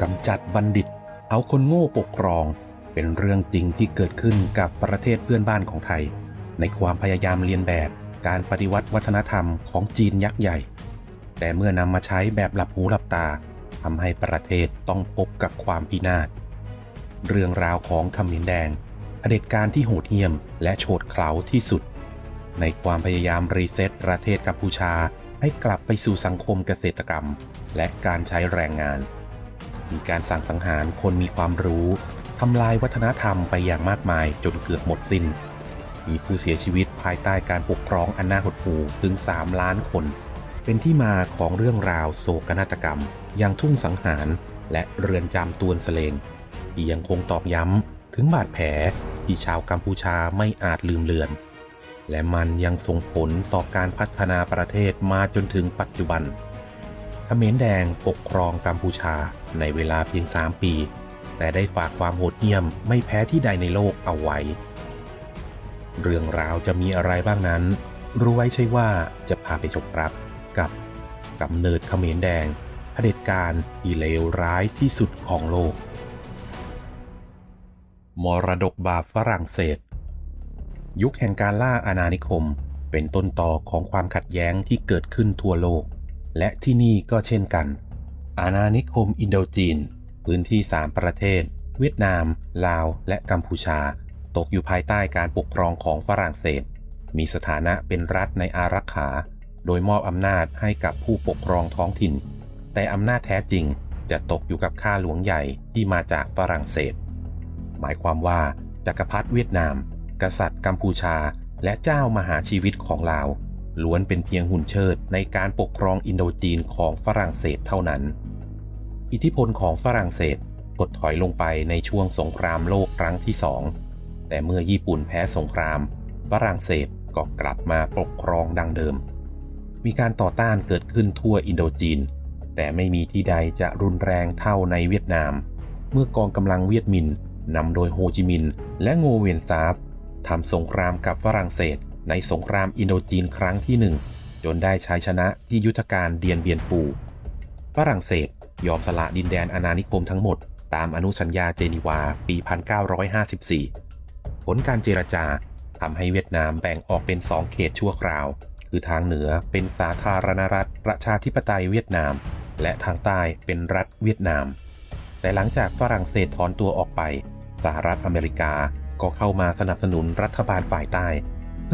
กำจัดบัณฑิต เอาคนโง่ปกครอง เป็นเรื่องจริงที่เกิดขึ้นกับประเทศเพื่อนบ้านของไทย ในความพยายามเรียนแบบการปฏิวัติวัฒนธรรมของจีนยักษ์ใหญ่ แต่เมื่อนำมาใช้แบบหลับหูหลับตาทำให้ประเทศต้องพบกับความพินาศ เรื่องราวของคำเหนแดงเผด็จการที่โหดเหี้ยม และโฉดเขลาที่สุด ในความพยายามรีเซ็ตประเทศกัมพูชาให้กลับไปสู่สังคมเกษตรกรรม และการใช้แรงงาน มีการสั่งสังหารคนมีความรู้ทำลายวัฒนธรรมไปอย่างมากมายจนเกือบหมดสิน้น มีผู้เสียชีวิตภายใต้การปกครองอันน่าหดหู่ถึง 3 ล้านคน เป็นที่มาของเรื่องราวโศกนาฏกรรม อย่างทุ่งสังหารและเรือนจำตวนเสลงที่ยังคงตอกย้ำถึงบาดแผลที่ชาวกัมพูชาไม่อาจลืมเลือน และมันยังส่งผลต่อการพัฒนาประเทศมาจนถึงปัจจุบันเขมรแดงปกครองกัมพูชา ในเวลาเพียง 3 ปี แต่ได้ฝากความโหดเหี้ยมไม่แพ้ที่ใดในโลกเอาไว้ เรื่องราวจะมีอะไรบ้างนั้น รู้ไว้ใช่ว่าจะพาไปชมรับกับกำเนิดเขมรแดงเผด็จการที่เลวร้ายที่สุดของโลก มรดกบาปฝรั่งเศส ยุคแห่งการล่าอาณานิคมเป็นต้นต่อของความขัดแย้งที่เกิดขึ้นทั่วโลก และที่นี่ก็เช่นกัน อาณานิคมอินโดจีน พื้นที่ 3 ประเทศ เวียดนาม ลาว และกัมพูชา ตกอยู่ภายใต้การปกครองของฝรั่งเศส มีสถานะเป็นรัฐในอารักขา โดยมอบอำนาจให้กับผู้ปกครองท้องถิ่น แต่อำนาจแท้จริงจะตกอยู่กับข้าหลวงใหญ่ที่มาจากฝรั่งเศส หมายความว่าจักรพรรดิเวียดนาม กษัตริย์กัมพูชา และเจ้ามหาชีวิตของลาว ล้วนเป็นเพียงหุ่นเชิดในการปกครองอินโดจีนของฝรั่งเศสเท่านั้น อิทธิพลของฝรั่งเศสถดถอยลงไปในช่วงสงครามโลกครั้งที่สองแต่เมื่อญี่ปุ่นแพ้สงคราม ฝรั่งเศสก็กลับมาปกครองดังเดิม มีการต่อต้านเกิดขึ้นทั่วอินโดจีน แต่ไม่มีที่ใดจะรุนแรงเท่าในเวียดนาม เมื่อกองกำลังเวียดมินนำโดยโฮจิมินห์และโงเวียนซาบทำสงครามกับฝรั่งเศส ในสงครามอินโดจีนครั้งที่หนึ่งจนได้ชัยชนะที่ยุทธการเดียนเบียนปูฝรั่งเศสยอมสละดินแดนอาณานิคมทั้งหมด ตามอนุสัญญาเจนีวาปี 1954 ผลการเจรจาทำให้เวียดนามแบ่งออกเป็นสองเขตชั่วคราว คือทางเหนือเป็นสาธารณรัฐประชาธิปไตยเวียดนาม และทางใต้เป็นรัฐเวียดนาม แต่หลังจากฝรั่งเศสถอนตัวออกไปสหรัฐอเมริกาก็เข้ามาสนับสนุนรัฐบาลฝ่ายใต้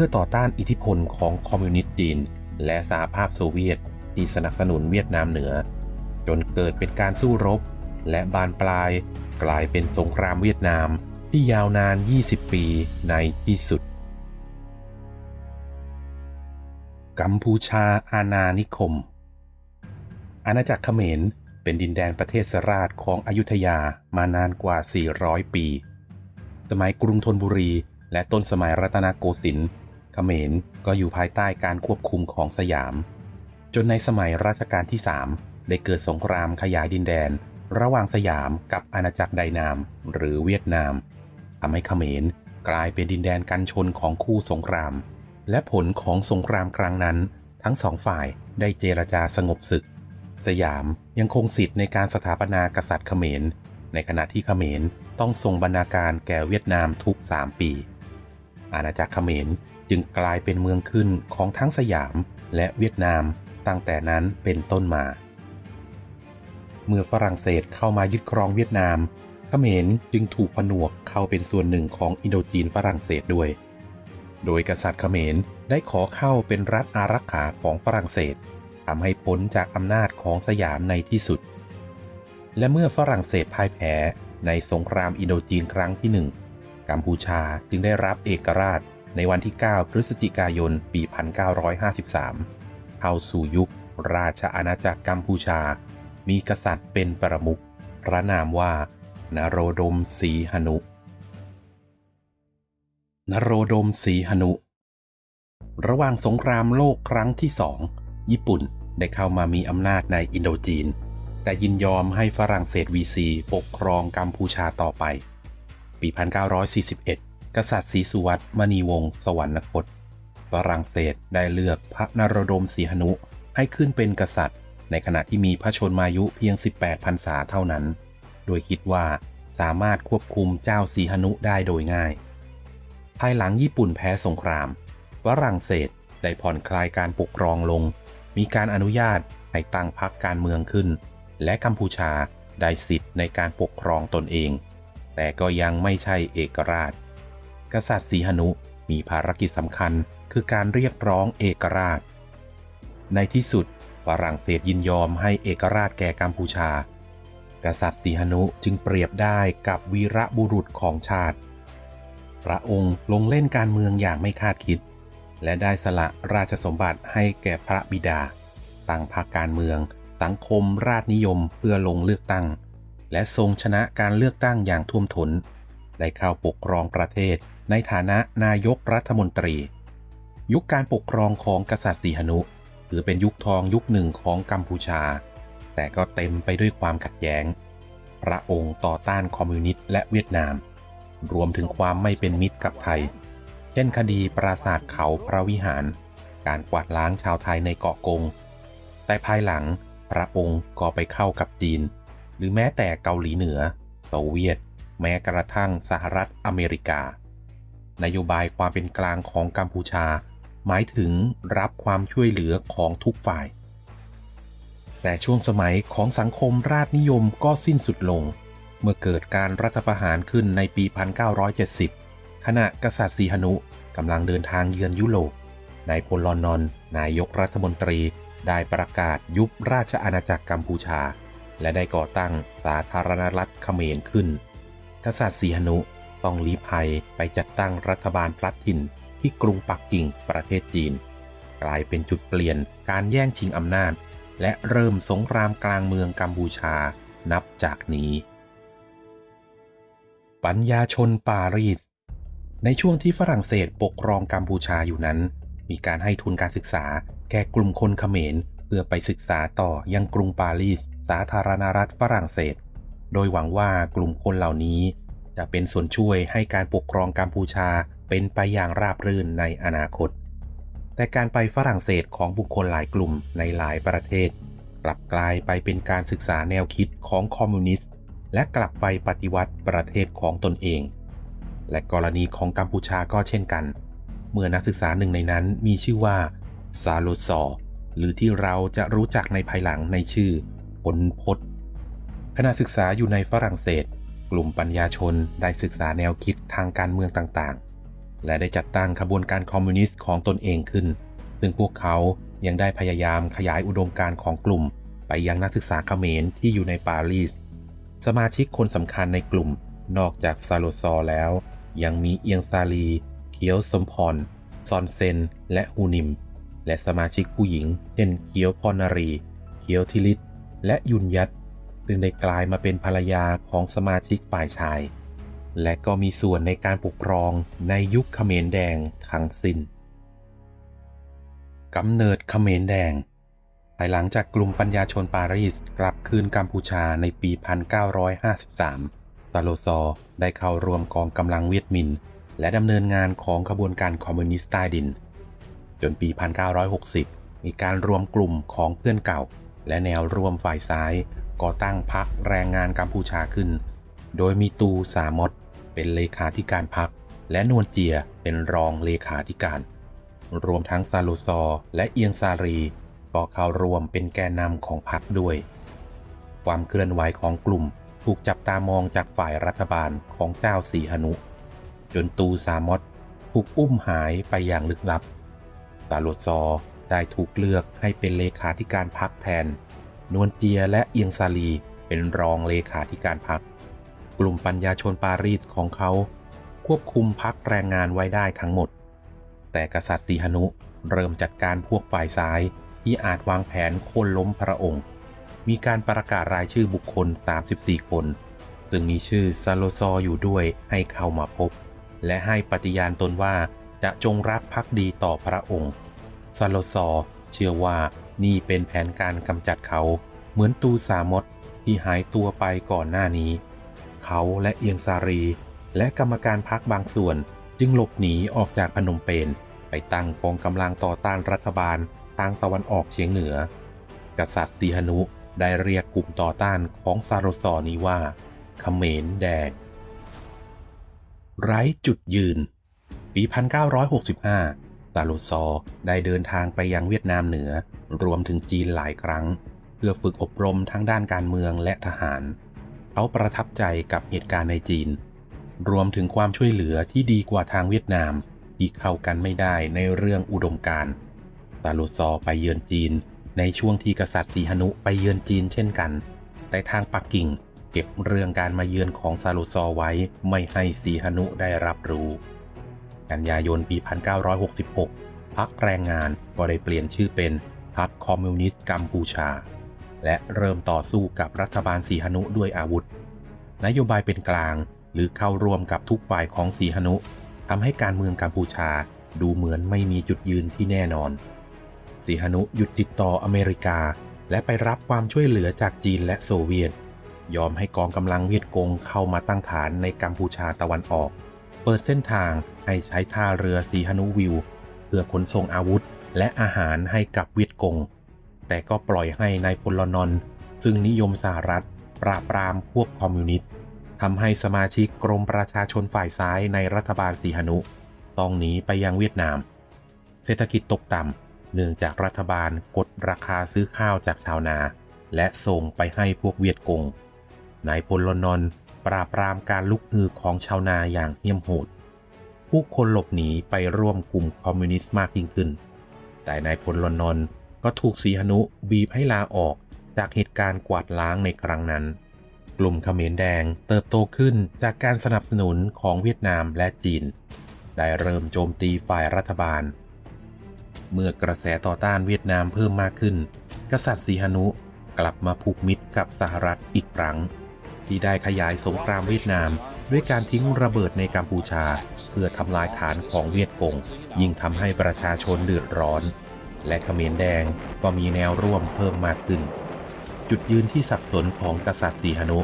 พื่อต่อต้านอิทธิพลของคอมมิวนิสต์จีน และสหภาพโซเวียตที่สนับสนุนเวียดนามเหนือ จนเกิดเป็นการสู้รบ และบานปลายกลายเป็นสงครามเวียดนามที่ยาวนาน 20 ปีในที่สุด กัมพูชาอาณานิคม อาณาจักรเขมรเป็นดินแดนประเทศสราชของอยุธยามานานกว่า 400 ปี สมัยกรุงธนบุรีและต้นสมัยรัตนโกสินทร์ มรก็อยู่ภายใต้การควบคุมของสยาม จนในสมัยรัชกาลที่ 3 ได้เกิดสงครามขยายดินแดน ระหว่างสยามกับอาณาจักรไดนาม หรือเวียดนามทำให้เขมรกลายเป็นดินแดนกันชนของคู่สงคราม และผลของสงครามครั้งนั้น ทั้งสองฝ่ายได้เจรจาสงบศึก สยามยังคงสิทธิ์ในการสถาปนากษัตริย์เขมร ในขณะที่เขมรต้องทรงบรรณาการแก่เวียดนามทุก 3 ปี อาณาจักรเขมร จึงกลายเป็นเมืองขึ้นของทั้งสยามและเวียดนามตั้งแต่นั้นเป็นต้นมา เมื่อฝรั่งเศสเข้ามายึดครองเวียดนามเขมรจึงถูกผนวกเข้าเป็นส่วนหนึ่งของอินโดจีนฝรั่งเศสด้วย โดยกษัตริย์เขมรได้ขอเข้าเป็นรัฐอารักขาของฝรั่งเศสทำให้พ้นจากอำนาจของสยามในที่สุด และเมื่อฝรั่งเศสพ่ายแพ้ในสงครามอินโดจีนครั้งที่หนึ่งกัมพูชาจึงได้รับเอกราช ในวันที่ 9 พฤศจิกายน ปี 1953 เข้าสู่ยุค ราชอาณาจักรกัมพูชา มีกษัตริย์เป็นประมุขพระนามว่า นโรดมศรีหนุ นโรดมศรีหนุ ระหว่างสงครามโลกครั้งที่สองญี่ปุ่นได้เข้ามามีอำนาจในอินโดจีน แต่ยินยอมให้ฝรั่งเศสวีซีปกครองกัมพูชาต่อไป ปี 1941 กษัตริย์ศรีสุวัตมณีวงศ์สวรรคตฝรั่งเศสได้เลือกพระนรดมศรีหนุให้ขึ้นเป็นกษัตริย์ ในขณะที่มีพระชนมายุเพียง 18พรรษาเท่านั้น โดยคิดว่าสามารถควบคุมเจ้าสีหนุได้โดยง่าย ภายหลังญี่ปุ่นแพ้สงครามฝรั่งเศสได้ผ่อนคลายการปกครองลง มีการอนุญาตให้ตั้งพรรคการเมืองขึ้น และกัมพูชาได้สิทธิ์ในการปกครองตนเอง แต่ก็ยังไม่ใช่เอกราช กษัตริย์สีหนุมีภารกิจสำคัญคือการเรียกร้องเอกราช ในที่สุดฝรั่งเศสยินยอมให้เอกราชแก่กัมพูชา กษัตริย์สีหนุจึงเปรียบได้กับวีระบุรุษของชาติ พระองค์ลงเล่นการเมืองอย่างไม่คาดคิด และได้สละราชสมบัติให้แก่พระบิดา ตั้งพรรคการเมือง สังคมราชนิยมเพื่อลงเลือกตั้ง และทรงชนะการเลือกตั้งอย่างท่วมท้น ได้เข้าปกครองประเทศ ในฐานะนายกรัฐมนตรี ยุคการปกครองของกษัตริย์สีหนุถือเป็นยุคทองยุคหนึ่งของกัมพูชา แต่ก็เต็มไปด้วยความขัดแย้ง พระองค์ต่อต้านคอมมิวนิสต์และเวียดนาม รวมถึงความไม่เป็นมิตรกับไทย เช่นคดีปราสาทเขาพระวิหาร การกวาดล้างชาวไทยในเกาะกง แต่ภายหลังพระองค์ก็ไปเข้ากับจีน หรือแม้แต่เกาหลีเหนือโซเวียต แม้กระทั่งสหรัฐอเมริกา นโยบายความเป็นกลางของกัมพูชา หมายถึงรับความช่วยเหลือของทุกฝ่าย แต่ช่วงสมัยของสังคมราชนิยมก็สิ้นสุดลง เมื่อเกิดการรัฐประหารขึ้นในปี 1970 ขณะกษัตริย์สีหนุกำลังเดินทางเยือนยุโรปนายพลลอนนอนนายกรัฐมนตรีได้ประกาศยุบราชอาณาจักรกัมพูชา และได้ก่อตั้งสาธารณรัฐเขมรขึ้น กษัตริย์สีหนุต้องลี้ภัยไปจัดตั้งรัฐบาลพลัดถิ่นที่กรุงปักกิ่งประเทศจีน กลายเป็นจุดเปลี่ยนการแย่งชิงอำนาจ และเริ่มสงครามกลางเมืองกัมพูชานับจากนี้ ปัญญาชนปารีส ในช่วงที่ฝรั่งเศสปกครองกัมพูชาอยู่นั้น มีการให้ทุนการศึกษาแก่กลุ่มคนเขมรเพื่อไปศึกษาต่อยังกรุงปารีส สาธารณรัฐฝรั่งเศส โดยหวังว่ากลุ่มคนเหล่านี้จะเป็นส่วนช่วยให้การปกครองกัมพูชาเป็นไปอย่างราบรื่นในอนาคต แต่การไปฝรั่งเศสของบุคคลหลายกลุ่มในหลายประเทศ กลับกลายไปเป็นการศึกษาแนวคิดของคอมมิวนิสต์ และกลับไปปฏิวัติประเทศของตนเอง และกรณีของกัมพูชาก็เช่นกัน เมื่อนักศึกษาหนึ่งในนั้นมีชื่อว่าซาโลซอหรือที่เราจะรู้จักในภายหลังในชื่อพลพศ ขณะศึกษาอยู่ในฝรั่งเศส กลุ่มปัญญาชนได้ศึกษาแนวคิดทางการเมืองต่างๆ และได้จัดตั้งขบวนการคอมมิวนิสต์ของตนเองขึ้น ซึ่งพวกเขายังได้พยายามขยายอุดมการณ์ของกลุ่ม ไปยังนักศึกษาเขมรที่อยู่ในปารีส สมาชิกคนสำคัญในกลุ่มนอกจากซาโลซอแล้ว ยังมีเอียงซาลีเคียวสมพรซอนเซน และฮูนิม และสมาชิกผู้หญิง เช่นเคียวพรนารี เคียวทิลิต และยุนยัต ซึ่งได้กลายมาเป็นภรรยาของสมาชิกฝ่ายชาย และก็มีส่วนในการปกครองในยุคเขมรแดงทั้งสิ้นกำเนิดเขมรแดงภายหลังจากกลุ่มปัญญาชนปารีสกลับคืนกัมพูชาในปี 1953 ตาโลซอได้เข้าร่วมกองกำลังเวียดมิน และดำเนินงานของขบวนการคอมมิวนิสต์ใต้ดิน จนปี 1960 มีการรวมกลุ่มของเพื่อนเก่า และแนวร่วมฝ่ายซ้าย ก่อตั้งพรรคแรงงานกัมพูชาขึ้น โดยมีตูสามดเป็นเลขาธิการพรรคและนวลเจียเป็นรองเลขาธิการ รวมทั้งซาโลซอและเอียงซารีก็เข้าร่วมเป็นแกนนำของพรรคด้วย ความเคลื่อนไหวของกลุ่มถูกจับตามองจากฝ่ายรัฐบาลของเจ้าสีหนุ จนตูสามดถูกอุ้มหายไปอย่างลึกลับตาโลซอได้ถูกเลือกให้เป็นเลขาธิการพรรคแทน นวลเจียและเอียงซาลีเป็นรองเลขาธิการพรรคกลุ่มปัญญาชนปารีสของเขาควบคุมพรรคแรงงานไว้ได้ทั้งหมด แต่กษัตริย์สีหนุเริ่มจัดการพวกฝ่ายซ้ายที่อาจวางแผนโค่นล้มพระองค์ มีการประกาศรายชื่อบุคคล 34 คน ซึ่งมีชื่อซาโลซออยู่ด้วยให้เข้ามาพบ และให้ปฏิญาณตนว่าจะจงรักภักดีต่อพระองค์ซาโลซอเชื่อว่า นี่เป็นแผนการกำจัดเขาเหมือนตูสามดที่หายตัวไปก่อนหน้านี้ เขาและเอียงซารี และกรรมการพักบางส่วนจึงหลบหนีออกจากพนมเปญไปตั้งกองกำลังต่อต้านรัฐบาลทางตะวันออกเฉียงเหนือ กษัตริย์สีหนุได้เรียกกลุ่มต่อต้านของซารซอนี้ว่าเขมรแดงไร้จุดยืน ปี 1965 ซาลูซอได้เดินทางไปยังเวียดนามเหนือ รวมถึงจีนหลายครั้ง เพื่อฝึกอบรมทั้งด้านการเมืองและทหาร เขาประทับใจกับเหตุการณ์ในจีน รวมถึงความช่วยเหลือที่ดีกว่าทางเวียดนามที่เข้ากันไม่ได้ในเรื่องอุดมการณ์ซาลูซอไปเยือนจีน ในช่วงที่กษัตริย์สีหนุไปเยือนจีนเช่นกัน แต่ทางปักกิ่งเก็บเรื่องการมาเยือนของซาลูซอไว้ไม่ให้สีหนุได้รับรู้ กันยายนปี 1966 พรรคแรงงานก็ได้เปลี่ยนชื่อเป็นพรรคคอมมิวนิสต์กัมพูชา และเริ่มต่อสู้กับรัฐบาลสีหนุด้วยอาวุธ นโยบายเป็นกลางหรือเข้าร่วมกับทุกฝ่ายของสีหนุทำให้การเมืองกัมพูชาดูเหมือนไม่มีจุดยืนที่แน่นอนสีหนุหยุดติดต่ออเมริกา และไปรับความช่วยเหลือจากจีนและโซเวียต ยอมให้กองกำลังเวียดกงเข้ามาตั้งฐานในกัมพูชาตะวันออก เปิดเส้นทาง ให้ใช้ท่าเรือสีหนุวิว เพื่อขนส่งอาวุธและอาหารให้กับเวียดกง แต่ก็ปล่อยให้ในายพลนน์ซึ่งนิยมสหรัฐ ปราบปรามพวกคอมมิวนิสต์ทำให้สมาชิกกรมประชาชนฝ่ายซ้ายในรัฐบาลสีหนุ ต้องหนีไปยังเวียดนาม เศรษฐกิจตกต่ำเนื่องจากรัฐบาลกดราคาซื้อข้าวจากชาวนา และส่งไปให้พวกเวียดกงนายพลลนน์ปราบปรามการลุกฮือของชาวนาอย่างเหี้ยมโหด ผู้คนหลบหนีไปร่วมกลุ่มคอมมิวนิสต์มากยิ่งขึ้น แต่นายพลลนน์ก็ถูกสีหนุบีบให้ลาออกจากเหตุการณ์กวาดล้างในครั้งนั้น กลุ่มเขมรแดงเติบโตขึ้นจากการสนับสนุนของเวียดนามและจีน ได้เริ่มโจมตีฝ่ายรัฐบาล เมื่อกระแสต่อต้านเวียดนามเพิ่มมากขึ้น กษัตริย์สีหนุกลับมาผูกมิตรกับสหรัฐอีกครั้ง ที่ได้ขยายสงครามเวียดนาม ด้วยการทิ้งระเบิดในกัมพูชา เพื่อทำลายฐานของเวียดกง ยิ่งทำให้ประชาชนเดือดร้อน และเขมรแดงก็มีแนวร่วมเพิ่มมากขึ้น จุดยืนที่สับสนของกษัตริย์สีหนุ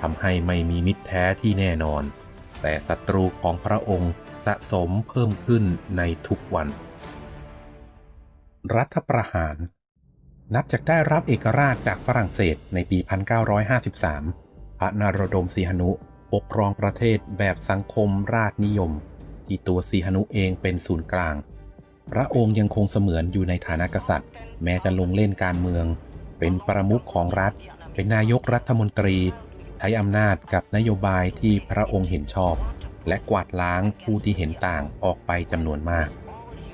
ทำให้ไม่มีมิตรแท้ที่แน่นอน แต่ศัตรูของพระองค์สะสมเพิ่มขึ้นในทุกวัน รัฐประหารนับจากได้รับเอกราชจากฝรั่งเศสในปี 1953 พระนารดมสีหนุ กครองประเทศแบบสังคมราชนิยม ที่ตัวสีหนุเองเป็นศูนย์กลาง พระองค์ยังคงเสมือนอยู่ในฐานะกษัตริย์ แม้จะลงเล่นการเมือง เป็นประมุขของรัฐ เป็นนายกรัฐมนตรี ใช้อำนาจกับนโยบายที่พระองค์เห็นชอบ และกวาดล้างผู้ที่เห็นต่างออกไปจำนวนมาก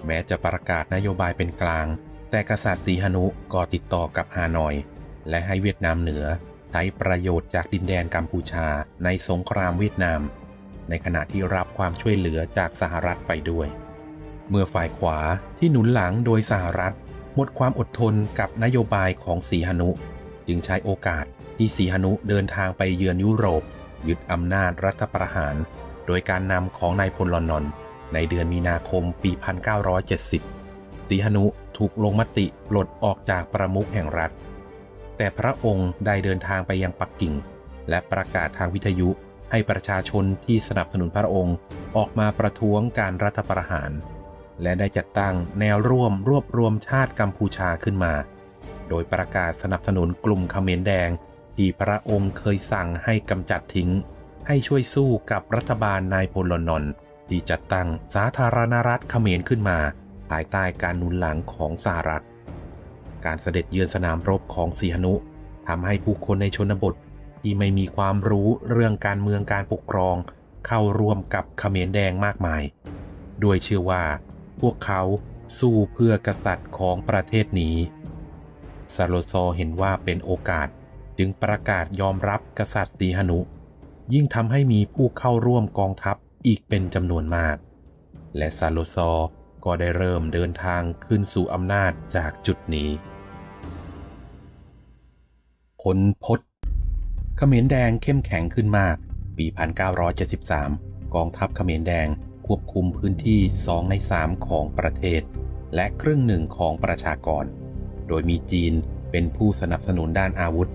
แม้จะประกาศนโยบายเป็นกลาง แต่กษัตริย์สีหนุก็ติดต่อกับฮานอย และให้เวียดนามเหนือ ใช้ประโยชน์จากดินแดนกัมพูชาในสงครามเวียดนาม ในขณะที่รับความช่วยเหลือจากสหรัฐไปด้วย เมื่อฝ่ายขวาที่หนุนหลังโดยสหรัฐ หมดความอดทนกับนโยบายของสีหนุ จึงใช้โอกาสที่สีหนุเดินทางไปเยือนยุโรป ยึดอำนาจรัฐประหาร โดยการนำของนายพลลอนนอนในเดือนมีนาคมปี 1970 สีหนุถูกลงมติปลดออกจากประมุขแห่งรัฐ แต่พระองค์ได้เดินทางไปยังปักกิ่ง และประกาศทางวิทยุให้ประชาชนที่สนับสนุนพระองค์ออกมาประท้วงการรัฐประหาร และได้จัดตั้งแนวร่วมรวบรวมชาติกัมพูชาขึ้นมา โดยประกาศสนับสนุนกลุ่มเขมรแดง ที่พระองค์เคยสั่งให้กำจัดทิ้ง ให้ช่วยสู้กับรัฐบาลนายพลนนท์ที่จัดตั้งสาธารณรัฐเขมรขึ้นมา ภายใต้การหนุนหลังของสหรัฐ การเสด็จเยือนสนามรบของสีหนุทำให้ผู้คนในชนบทที่ไม่มีความรู้เรื่องการเมืองการปกครอง เข้าร่วมกับเขมรแดงมากมาย ด้วยเชื่อว่า พวกเขาสู้เพื่อกษัตริย์ของประเทศนี้ซาโลซอเห็นว่าเป็นโอกาสจึงประกาศยอมรับกษัตริย์สีหนุ ยิ่งทำให้มีผู้เข้าร่วมกองทัพอีกเป็นจำนวนมาก และซาโลซอ ก็ได้เริ่มเดินทางขึ้นสู่อำนาจจากจุดนี้พลพศเขมรแดงเข้มแข็งขึ้นมาก ปี 1973 กองทัพเขมรแดงควบคุมพื้นที่ 2 ใน 3 ของประเทศ และครึ่งหนึ่งของประชากร โดยมีจีนเป็นผู้สนับสนุนด้านอาวุธ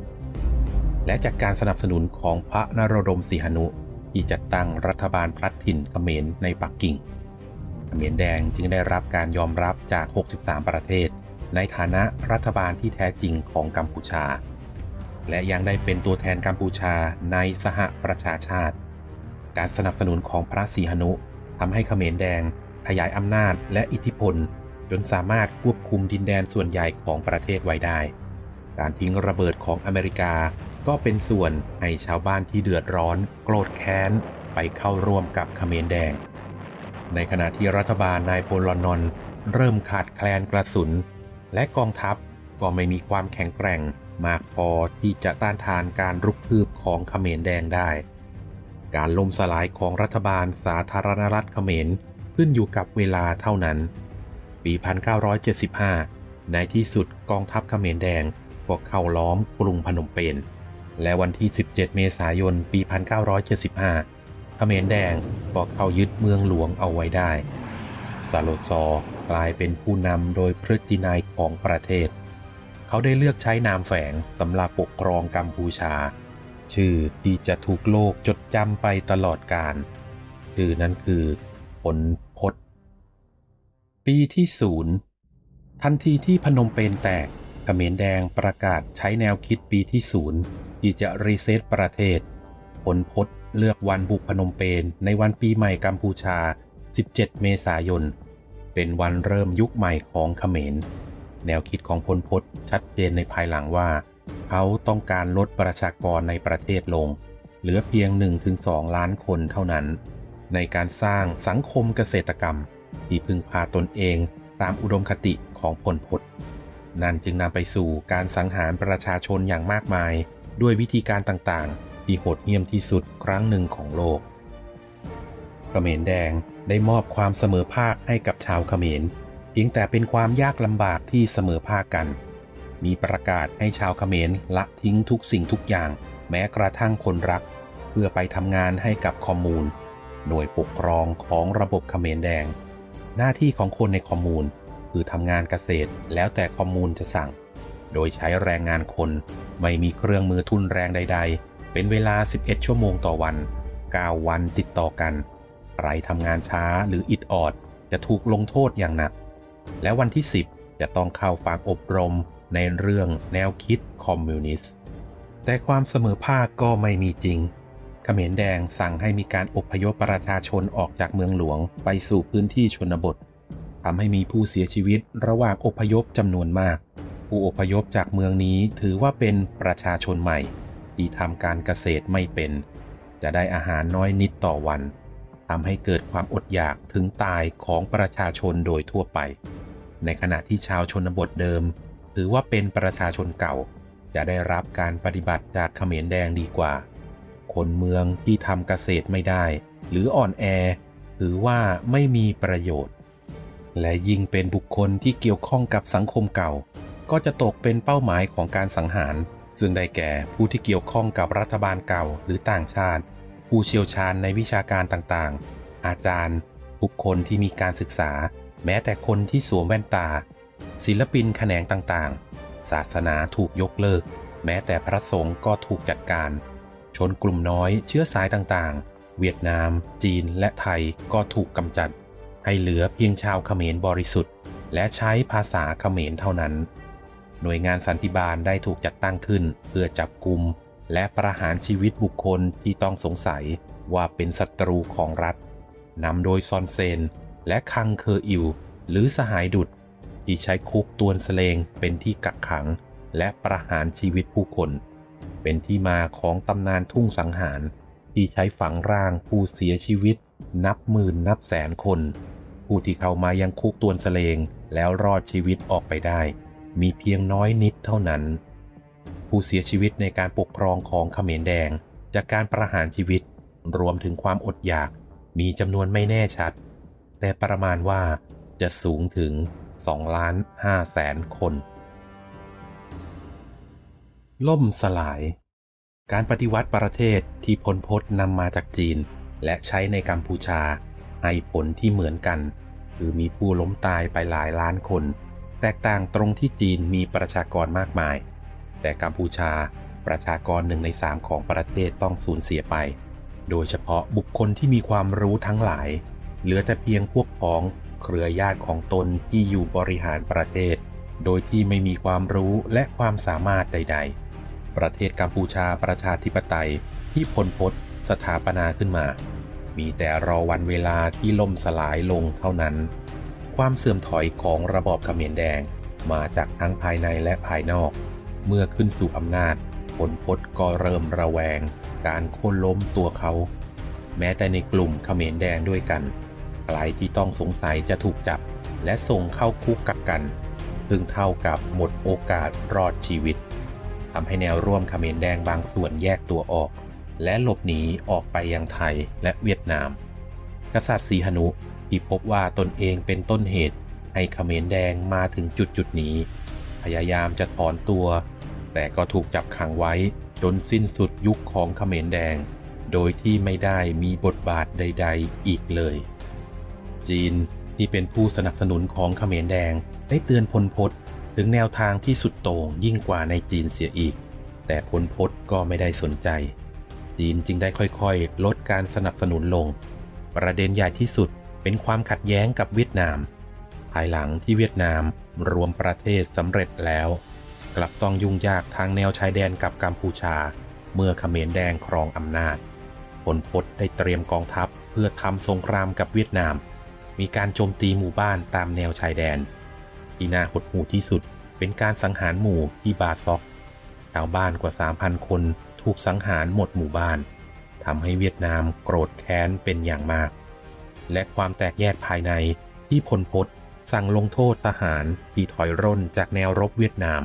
และจากการสนับสนุนของพระนรดมสีหนุที่จัดตั้งรัฐบาลพลัดถิ่นเขมรในปักกิ่ง เขมรแดงจึงได้รับการยอมรับจาก 63 ประเทศ ในฐานะรัฐบาลที่แท้จริงของกัมพูชา และยังได้เป็นตัวแทนกัมพูชาในสหประชาชาติ การสนับสนุนของพระศรีหนุทำให้เขมรแดงขยายอำนาจและอิทธิพล จนสามารถควบคุมดินแดนส่วนใหญ่ของประเทศไว้ได้ การทิ้งระเบิดของอเมริกาก็เป็นส่วนให้ชาวบ้านที่เดือดร้อน โกรธแค้น ไปเข้าร่วมกับเขมรแดง ในขณะที่รัฐบาลนายโพลอนอนเริ่มขาดแคลนกระสุน และกองทัพก็ไม่มีความแข็งแกร่งมากพอที่จะต้านทานการรุกคืบของเขมรแดงได้ การล่มสลายของรัฐบาลสาธารณรัฐเขมรขึ้นอยู่กับเวลาเท่านั้น ปี 1975 ในที่สุดกองทัพเขมรแดงก็เข้าล้อมกรุงพนมเปญ และวันที่ 17 เมษายน ปี 1975 เขมรแดงก็เข้ายึดเมืองหลวงเอาไว้ได้ ซาโลซอร์กลายเป็นผู้นำโดยพฤตินัยของประเทศ เขาได้เลือกใช้นามแฝงสำหรับปกครองกัมพูชา ชื่อที่จะถูกโลกจดจำไปตลอดกาลชื่อนั้นคือผลพศปีที่ศูนย์ทันทีที่พนมเปญแตกเขมรแดงประกาศใช้แนวคิดปีที่ศูนย์ที่จะรีเซ็ตประเทศผลพศ เลือกวันบุกพนมเปญในวันปีใหม่กัมพูชา 17 เมษายน เป็นวันเริ่มยุคใหม่ของเขมร แนวคิดของพลพศชัดเจนในภายหลังว่า เขาต้องการลดประชากรในประเทศลง เหลือเพียง 1-2 ล้านคนเท่านั้น ในการสร้างสังคมเกษตรกรรม ที่พึ่งพาตนเองตามอุดมคติของพลพศนั่นจึงนำไปสู่การสังหารประชาชนอย่างมากมาย ด้วยวิธีการต่างๆ ที่โหดเหี้ยมที่สุดครั้งหนึ่งของโลกเขมรแดงได้มอบความเสมอภาคให้กับชาวเขมร เพียงแต่เป็นความยากลำบากที่เสมอภาคกัน มีประกาศให้ชาวเขมรละทิ้งทุกสิ่งทุกอย่าง แม้กระทั่งคนรัก เพื่อไปทำงานให้กับคอมมูนหน่วยปกครองของระบบเขมรแดง หน้าที่ของคนในคอมมูนคือทำงานเกษตรแล้วแต่คอมมูนจะสั่ง โดยใช้แรงงานคนไม่มีเครื่องมือทุนแรงใดๆ เป็นเวลา 11 ชั่วโมงต่อวัน 9 วันติดต่อกัน ใครทำงานช้าหรืออิดออด จะถูกลงโทษอย่างหนัก และวันที่ 10 จะต้องเข้าฟังอบรมในเรื่องแนวคิดคอมมิวนิสต์ แต่ความเสมอภาคก็ไม่มีจริงเขมรแดงสั่งให้มีการอพยพประชาชนออกจากเมืองหลวงไปสู่พื้นที่ชนบททำให้มีผู้เสียชีวิตระหว่างอพยพจำนวนมาก ผู้อพยพจากเมืองนี้ถือว่าเป็นประชาชนใหม่ ที่ทำการเกษตรไม่เป็น จะได้อาหารน้อยนิดต่อวันทำให้เกิดความอดอยากถึงตายของประชาชนโดยทั่วไป ในขณะที่ชาวชนบทเดิม ถือว่าเป็นประชาชนเก่า จะได้รับการปฏิบัติจากเขมรแดงดีกว่า คนเมืองที่ทำเกษตรไม่ได้ หรืออ่อนแอ ถือว่าไม่มีประโยชน์ และยิ่งเป็นบุคคลที่เกี่ยวข้องกับสังคมเก่า ก็จะตกเป็นเป้าหมายของการสังหาร ซึ่งได้แก่ผู้ที่เกี่ยวข้องกับรัฐบาลเก่าหรือต่างชาติ ผู้เชี่ยวชาญในวิชาการต่างๆ อาจารย์ บุคคลที่มีการศึกษา แม้แต่คนที่สวมแว่นตา ศิลปินแขนงต่างๆ ศาสนาถูกยกเลิก แม้แต่พระสงฆ์ก็ถูกจัดการ ชนกลุ่มน้อยเชื้อสายต่างๆ เวียดนาม จีนและไทยก็ถูกกำจัด ให้เหลือเพียงชาวเขมรบริสุทธิ์ และใช้ภาษาเขมรเท่านั้น หน่วยงานสันติบาลได้ถูกจัดตั้งขึ้น เพื่อจับกลุ่มและประหารชีวิตบุคคลที่ต้องสงสัยว่าเป็นศัตรูของรัฐ นำโดยซอนเซน และคังเคออิว หรือสหายดุดที่ใช้คุกตวนสเลงเป็นที่กักขัง และประหารชีวิตผู้คน เป็นที่มาของตำนานทุ่งสังหาร ที่ใช้ฝังร่างผู้เสียชีวิต นับหมื่นนับแสนคน ผู้ที่เข้ามายังคุกตวนสเลงแล้วรอดชีวิตออกไปได้ มีเพียงน้อยนิดเท่านั้น ผู้เสียชีวิตในการปกครองของเขมรแดง จากการประหารชีวิตรวมถึงความอดอยากมีจำนวนไม่แน่ชัด แต่ประมาณว่าจะสูงถึง2ล้าน5แสนคน ล่มสลาย การปฏิวัติประเทศที่พลพศนำมาจากจีน และใช้ในกัมพูชาให้ผลที่เหมือนกัน คือมีผู้ล้มตายไปหลายล้านคน แตกต่างตรงที่จีนมีประชากรมากมาย แต่กัมพูชาประชากรหนึ่งในสามของประเทศต้องสูญเสียไป โดยเฉพาะบุคคลที่มีความรู้ทั้งหลาย เหลือแต่เพียงพวกพ้องเครือญาติของตนที่อยู่บริหารประเทศ โดยที่ไม่มีความรู้และความสามารถใด ๆ ประเทศกัมพูชาประชาธิปไตยที่พลพศสถาปนาขึ้นมา มีแต่รอวันเวลาที่ล่มสลายลงเท่านั้น ความเสื่อมถอยของระบอบเขมรแดงมาจากทั้งภายในและภายนอก เมื่อขึ้นสู่อำนาจพลพศก็เริ่มระแวง การโค่นล้มตัวเขา แม้แต่ในกลุ่มเขมรแดงด้วยกันใครที่ต้องสงสัยจะถูกจับ และส่งเข้าคุกกักกัน ซึ่งเท่ากับหมดโอกาสรอดชีวิตทำให้แนวร่วมเขมรแดงบางส่วนแยกตัวออก และหลบหนีออกไปยังไทยและเวียดนาม กษัตริย์สีหนุ ที่พบว่าตนเองเป็นต้นเหตุให้เขมรแดงมาถึงจุดจุดนี้ พยายามจะถอนตัว แต่ก็ถูกจับขังไว้จนสิ้นสุดยุคของเขมรแดง โดยที่ไม่ได้มีบทบาทใด ๆ อีกเลย จีนที่เป็นผู้สนับสนุนของเขมรแดงได้เตือนพลพศถึงแนวทางที่สุดโต่งยิ่งกว่าในจีนเสียอีก แต่พลพศก็ไม่ได้สนใจ จีนจึงได้ค่อยๆ ลดการสนับสนุนลง ประเด็นใหญ่ที่สุด เป็นความขัดแย้งกับเวียดนาม ภายหลังที่เวียดนามรวมประเทศสำเร็จแล้ว กลับต้องยุ่งยากทางแนวชายแดนกับกัมพูชา เมื่อเขมรแดงครองอำนาจพลพศได้เตรียมกองทัพเพื่อทำสงครามกับเวียดนาม มีการโจมตีหมู่บ้านตามแนวชายแดน ที่น่าหดหู่ที่สุดเป็นการสังหารหมู่ที่บาซอกชาวบ้านกว่า 3,000 คนถูกสังหารหมดหมู่บ้านทำให้เวียดนามโกรธแค้นเป็นอย่างมาก และความแตกแยกภายในที่พลพศสั่งลงโทษทหารที่ถอยร่นจากแนวรบเวียดนาม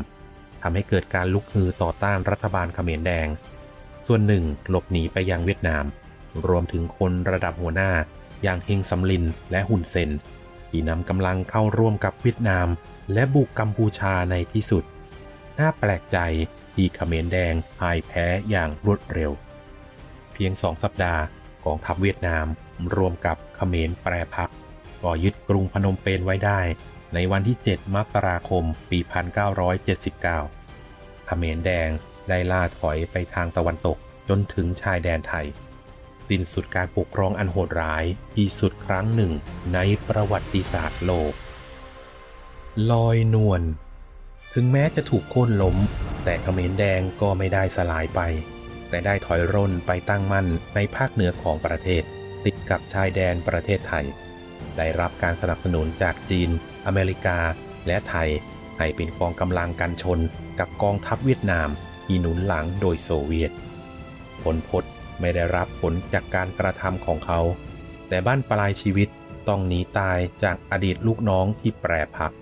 ทำให้เกิดการลุกฮือต่อต้านรัฐบาลเขมรแดง ส่วนหนึ่งหลบหนีไปยังเวียดนาม รวมถึงคนระดับหัวหน้าอย่างเฮงสำลินและหุนเซนที่นำกำลังเข้าร่วมกับเวียดนาม และบุกกัมพูชาในที่สุด น่าแปลกใจที่เขมรแดงพ่ายแพ้อย่างรวดเร็ว เพียงสองสัปดาห์กองทัพเวียดนาม รวมกับเขมรแปรพักก็ยึดกรุงพนมเปญไว้ได้ ในวันที่ 7 มกราคม ปี 1979 เขมรแดงได้ล่าถอยไปทางตะวันตกจนถึงชายแดนไทย สิ้นสุดการปกครองอันโหดร้ายที่สุดครั้งหนึ่งในประวัติศาสตร์โลก ลอยนวล ถึงแม้จะถูกโค่นล้ม แต่เขมรแดงก็ไม่ได้สลายไป แต่ได้ถอยร่นไปตั้งมั่นในภาคเหนือของประเทศ ติดกับชายแดนประเทศไทย ได้รับการสนับสนุนจากจีน อเมริกา และไทย ให้เป็นกองกำลังกันชนกับกองทัพเวียดนามที่หนุนหลังโดยโซเวียตผลพศไม่ได้รับผลจากการกระทำของเขา แต่บ้านปลายชีวิตต้องหนีตายจากอดีตลูกน้องที่แปรพัก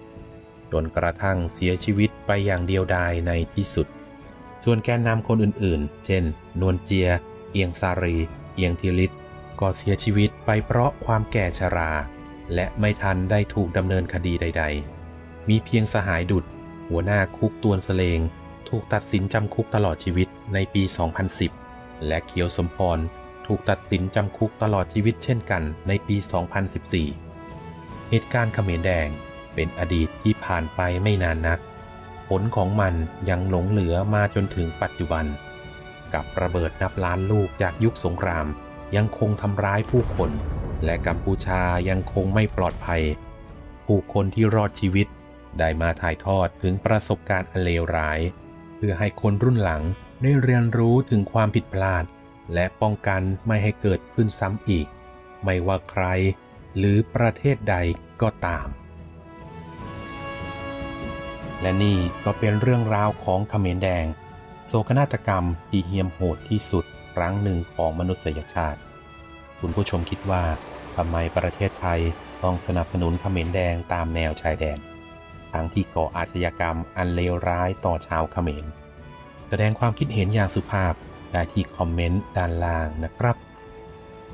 จนกระทั่งเสียชีวิตไปอย่างเดียวดายในที่สุด ส่วนแกนนำคนอื่นๆ เช่น นวลเจีย เอียงซารี เอียงทิลิต ก็เสียชีวิตไปเพราะความแก่ชรา และไม่ทันได้ถูกดำเนินคดีใด ๆ มีเพียงสหายดุด หัวหน้าคุกตวนสเลง ถูกตัดสินจำคุกตลอดชีวิตในปี 2010 และเขียวสมพรถูกตัดสินจำคุกตลอดชีวิตเช่นกันในปี 2014 เหตุการณ์เขมรแดงเป็นอดีตที่ผ่านไปไม่นานนัก ผลของมันยังหลงเหลือมาจนถึงปัจจุบัน กับระเบิดนับล้านลูกจากยุคสงคราม ยังคงทำร้ายผู้คน และกัมพูชายังคงไม่ปลอดภัย ผู้คนที่รอดชีวิตได้มาถ่ายทอดถึงประสบการณ์อันเลวร้าย เพื่อให้คนรุ่นหลังได้เรียนรู้ถึงความผิดพลาด และป้องกันไม่ให้เกิดขึ้นซ้ำอีก ไม่ว่าใคร หรือประเทศใดก็ตาม และนี่ก็เป็นเรื่องราวของเขมรแดง โศกนาฏกรรมที่เฮียมโหดที่สุด รั้งหนึ่งของมนุษยชาติ คุณผู้ชมคิดว่าทำไมประเทศไทยต้องสนับสนุนเขมรแดงตามแนวชายแดน ทั้งที่ก่ออาชญากรรมอันเลวร้ายต่อชาวเขมร แสดงความคิดเห็นอย่างสุภาพได้ที่คอมเมนต์ด้านล่างนะครับ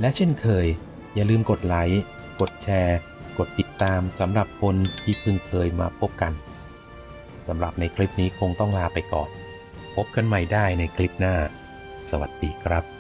และเช่นเคย อย่าลืมกดไลค์ กดแชร์ กดติดตามสำหรับคนที่เพิ่งเคยมาพบกันสำหรับในคลิปนี้คงต้องลาไปก่อน พบกันใหม่ได้ในคลิปหน้า สวัสดีครับ